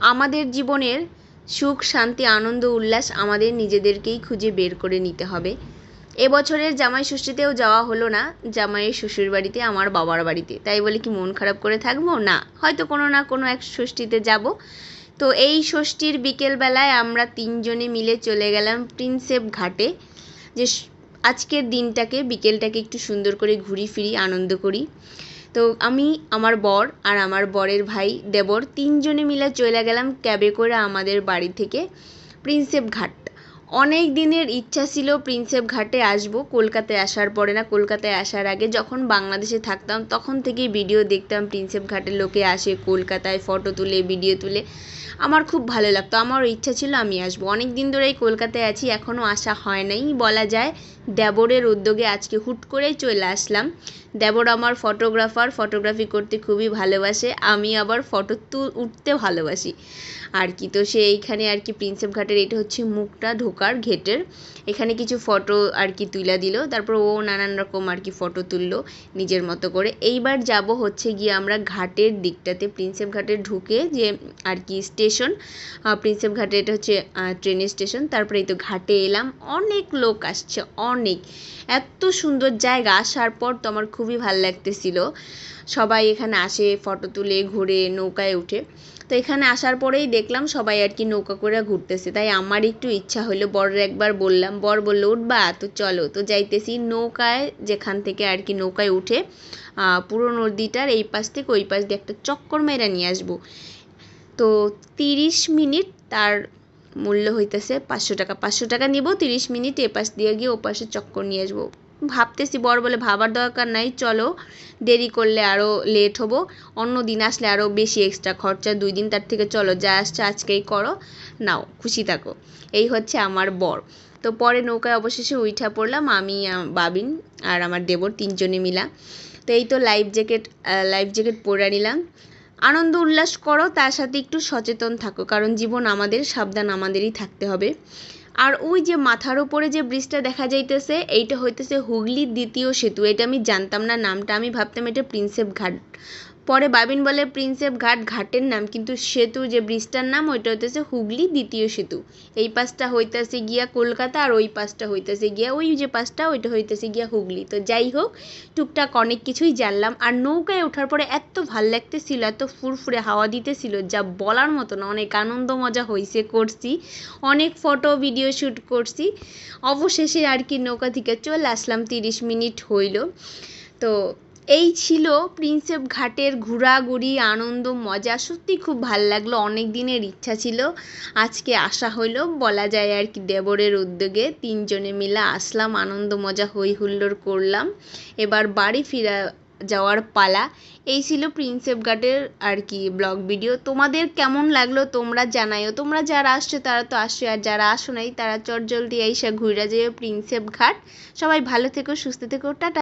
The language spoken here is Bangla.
আমাদের জীবনের সুখ, শান্তি, আনন্দ, উল্লাস আমাদের নিজেদেরকেই খুঁজে বের করে নিতে হবে। এবছরের জামাই ষষ্ঠীতেও যাওয়া হলো না, জামাইয়ের শ্বশুর বাড়িতে, আমার বাবার বাড়িতে। তাই বলে কি মন খারাপ করে থাকব? না, হয়তো কোনো না কোনো এক ষষ্ঠীতে যাব। তো এই ষষ্ঠীর বিকেলবেলায় আমরা তিনজনে মিলে চলে গেলাম প্রিন্সেপ ঘাটে। যে আজকের দিনটাকে, বিকেলটাকে একটু সুন্দর করে ঘুরি ফিরি আনন্দ করি। তো আমি, আমার বর আর আমার বরের ভাই দেবর তিনজনে মিলে চলে গেলাম ক্যাবে করে আমাদের বাড়ি থেকে প্রিন্সেপ ঘাট। অনেক দিনের ইচ্ছা ছিল প্রিন্সেপ ঘাটে আসব, কলকাতায় আসার পরে না, কলকাতায় আসার আগে যখন বাংলাদেশে থাকতাম তখন থেকেই ভিডিও দেখতাম প্রিন্সেপ ঘাটের লোকে আসে কলকাতায় ফটো তুলে, ভিডিও তুলে। আমার খুব ভালো লাগতো, আমারও ইচ্ছা ছিল আমি আসব। অনেক দিন ধরেই কলকাতায় আছি, এখনও আসা হয় নাই। বলা যায় দেবরের উদ্যোগে আজকে হুট করেই চলে আসলাম। দেবর আমার ফটোগ্রাফার ফটোগ্রাফি করতে খুবই ভালোবাসে, আমি আবার ফটো তু, উঠতে ভালোবাসি। আর কি, তো সে এইখানে আর কি প্রিন্সেপ ঘাটের, এটা হচ্ছে মুখটা, ঢোকার ঘেটের। এখানে কিছু ফটো আর কি তুলে দিল, তারপর ও নানান রকম আর কি ফটো তুললো নিজের মতো করে। এইবার যাব হচ্ছে গিয়ে আমরা ঘাটের দিকটাতে প্রিন্সেপ ঘাটে ঢুকে যে আর কি স্টেশন প্রিন্সেপ ঘাটে এটা হচ্ছে ট্রেনের স্টেশন তারপরে এই তো ঘাটে এলাম। অনেক লোক আসছে, অনেক। এত সুন্দর জায়গা, আসার পর তো আমার খুবই ভালো লাগতেছিল। সবাই এখানে আসে, ফটো তুলে, ঘুরে, নৌকায় উঠে। তো এখানে আসার পরেই দেখলাম সবাই আর কি নৌকা করে ঘুরতেছে। তাই আমার একটু ইচ্ছা হলো, বরের একবার বললাম, বর বলল, উঠবা? তো চলো। তো যাইতেছি নৌকায়, যেখান থেকে আর কি নৌকায় উঠে পুরো নদীটার এই পাশ থেকে ওই পাশ দিয়ে একটা চক্কর মেরা নিয়ে আসব। তো তিরিশ মিনিট তার মূল্য হইতেছে পাঁচশো টাকা। পাঁচশো টাকা নিব, তিরিশ মিনিট এ পাশ দিয়ে গিয়ে ও পাশে চক্কর নিয়ে আসব। ভাবতেছি, বর বলে ভাবার দরকার নাই, চলো। দেরি করলে আরও লেট হব। অন্য দিন আসলে আরও বেশি এক্সট্রা খরচা। দুই দিন তার থেকে চলো, যা আসছে আজকেই করো। নাও, খুশি থাকো। এই হচ্ছে আমার বর। তো পরে নৌকায় অবশেষে উইঠা পড়লাম আমি বাবিন আর আমার দেবর তিনজনে মিলা। তো এই তো লাইফ জ্যাকেট লাইফ জ্যাকেট পরে নিলাম। আনন্দ, উল্লাস করো, তার সাথে একটু সচেতন থাকো, কারণ জীবন আমাদের, সাবধান আমাদেরই থাকতে হবে। আর ওই যে মাথার উপরে যে ব্রিজটা দেখা যাইতেছে, এইটা হইতেছে হুগলির দ্বিতীয় সেতু। এটা আমি জানতাম না, নামটা আমি ভাবতাম এটা প্রিন্সেপ ঘাট পরে বাবিন বলে, প্রিন্সেপ ঘাট ঘাটের নাম, কিন্তু সেতু যে ব্রিজটার নাম, ওইটা হইতেছে হুগলি দ্বিতীয় সেতু। এই পাশটা হইতেছে গিয়া কলকাতা আর ওই পাশটা হইতেছে গিয়া, ওই যে পাশটা, ওইটা হইতেছে গিয়া হুগলি। তো যাই হোক, টুকটাক অনেক কিছুই জানলাম। আর নৌকায় ওঠার পরে এত ভালো লাগতেছিল, এত ফুরফুরে হাওয়া দিতেছিল, যা বলার মতো না। অনেক আনন্দ মজা হয়েছে করছি। অনেক ফটো, ভিডিও শ্যুট করছি। অবশেষে আর কি নৌকা থেকে চলে আসলাম, তিরিশ মিনিট হইল। তো এই ছিল প্রিন্সেপ ঘাটের ঘোরাঘুরি, আনন্দ, মজা। সত্যি খুব ভালো লাগল, অনেক দিনের ইচ্ছা ছিল। আজকে আসা হইল, বলা যায় আর কি, দেবরের উদ্যোগে তিনজনে মিলে আসলাম, আনন্দ, মজা হই হুল্লোড় করলাম। এবার বাড়ি ফিরা যাওয়ার পালা। এই ছিল প্রিন্সেপ ঘাটের আর কি ব্লগ ভিডিও। তোমাদের কেমন লাগল তোমরা জানাইও। তোমরা যারা আসছো, তারা তো আসছো, আর যারা আসো নাই, তারা চটজলদি আইসা ঘুরে যেও প্রিন্সেপ ঘাট। সবাই ভালো থেকো, সুস্থ থেকো, টাটা।